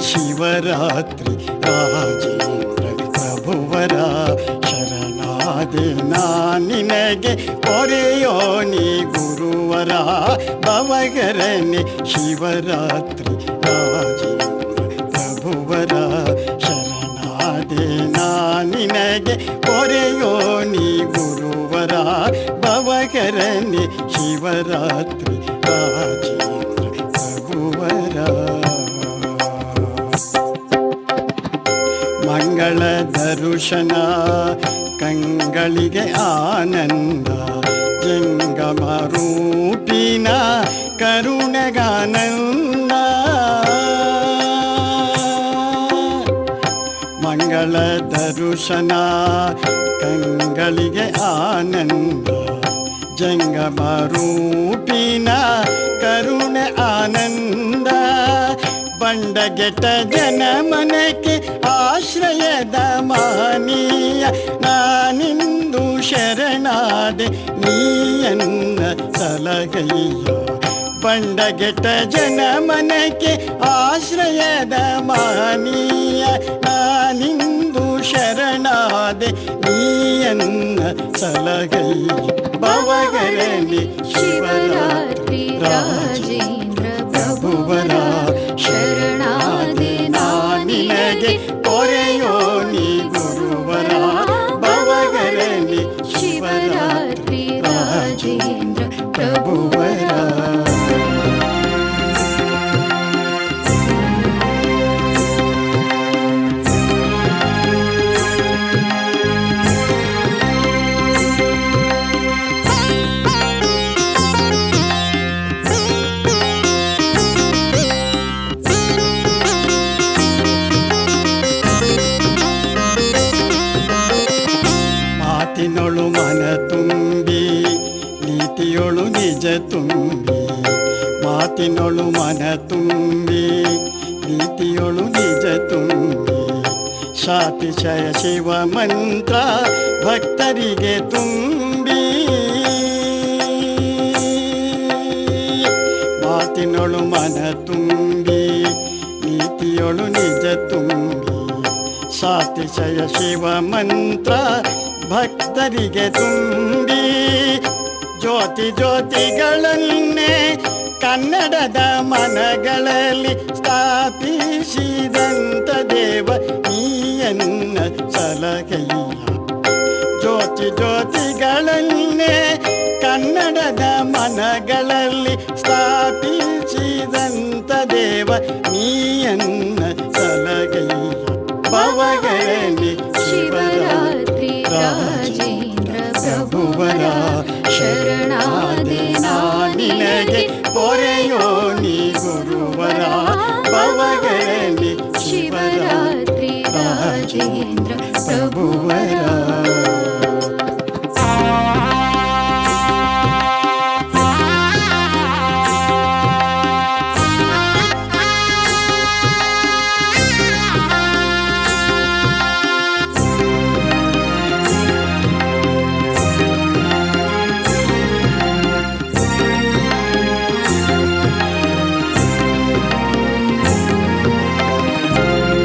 ಶಿವರಾತ್ರಿ ರಾಜೇಂದ್ರ ಪ್ರಭುವರ ಶರಣಾದೆ ನಿನಗೆ ಪೊರೆಯೋ ನೀ ಗುರುವರ ಭವಗರನೆ ಶಿವರಾತ್ರಿ ರಾಜೇಂದ್ರ ಪ್ರಭುವರ ಶರಣಾದೆ ನಿನಗೆ ಪೊರೆಯೋ ನೀ ಗುರುವರ ಭವಗರನೆ ಶಿವರಾತ್ರಿ ರಾಜೇಂದ್ರ ದರುಶನ ಕಂಗಳಿಗೆ ಆನಂದ ಜಂಗಮ ರೂಪಿನ ಕರುಣಗಾನಂದ. ಮಂಗಳ ದರುಶನ ಕಂಗಳಿಗೆ ಆನಂದ ಜಂಗಮ ರೂಪಿನ ಕರುಣೆ ಆನಂದ ಬಂಡಗೆಟ್ಟ ಜನಮನಕ್ಕೆ ಆಶ್ರಯದ ಮಾನೀಯ, ನಾನಿಂದು ಶರಣಾದೆ ನೀಯನ್ನ ಸಲಗಯ್ಯ ಬಂಡಗೆಟ್ಟ ಜನಮನಕ್ಕೆ ಆಶ್ರಯದ ಮಾನೀಯ, ನಾನಿಂದು ಶರಣಾದೆ ನೀಯನ್ನ ಸಲಗಯ್ಯ ಭವಗರಲಿ ಶಿವರಾತ್ರಿ ಮಾತಿನೊಳು ಮನ ತುಂಬಿ ನೀತಿಯೊಳು ನಿಜ ತುಂಬಿ ಮಾತಿನೊಳು ಮನ ತುಂಬಿ ನೀತಿಯೊಳು ನಿಜ ತುಂಬಿ ಶಾತಿಶಯ ಶಿವ ಮಂತ್ರ ಭಕ್ತರಿಗೆ ತುಂಬಿ ಮಾತಿನೊಳು ಮನ ತುಂಬಿ ನೀತಿಯೊಳು ನಿಜ ತುಂಬಿ ಸಾತಿಶಯ ಶಿವ ಮಂತ್ರ ಭಕ್ತರಿಗೆ ತುಂಬಿ ಜ್ಯೋತಿ ಜ್ಯೋತಿಗಳನ್ನೇ ಕನ್ನಡದ ಮನಗಳಲ್ಲಿ ಸ್ಥಾಪಿಸಿದಂತ ದೇವ ನೀಯನ್ನ ಸಲಹೆಯ. ಜ್ಯೋತಿ ಜ್ಯೋತಿಗಳನ್ನೇ ಕನ್ನಡದ ಮನಗಳಲ್ಲಿ ಸ್ಥಾಪಿಸಿದಂತ ದೇವ ನೀಯನ್ನ ಸಲಗೈಯ ರಾಜೇಂದ್ರ ಪ್ರಭುವರ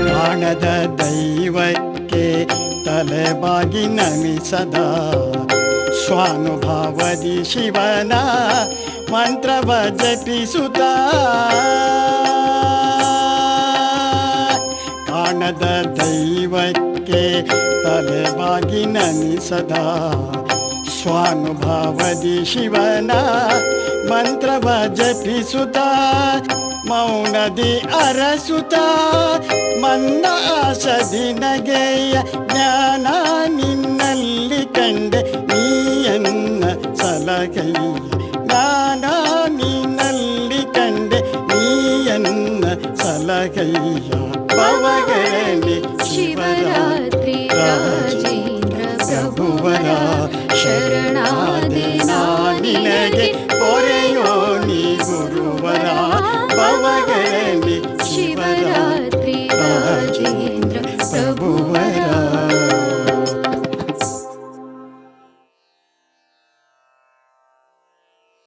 ಕಾಣದ ದೈವಕ್ಕೆ ತಲೆಬಾಗಿ ನಮಿಸದ ಸ್ವಾನುಭಾವದಿ ಶಿವನ ಮಂತ್ರವ ಜಪಿಸುತ್ತ. ಕಾಣದ ದೈವಕ್ಕೆ ತಲೆಬಾಗಿ ನಮಿಸದ ಸ್ವಾನುಭಾವದಿ ಶಿವನ ಮಂತ್ರವ ಜಪಿಸುತ್ತ, ಮೌನದಿ ಅರಸುತ ಮನ್ನ ಆಸದಿ ನಗೆಯ ಜ್ಞಾನ ನಿನ್ನಲ್ಲಿ ಕಂಡೆ ನೀಯನ್ನ ಸಲಗೈಯ ಜ್ಞಾನ ನಿನ್ನಲ್ಲಿ ಕಂಡೆ ನೀಯನ್ನ ಸಲಗೈಯ ಪವಗಳಲ್ಲಿ ಶಿವರಾತ್ರಿ ರಾಜೇಂದ್ರ ಪ್ರಭುವರ ಶರಣಾದೆ ನಾನಿನಗೆ ಪೊರೆಯೋ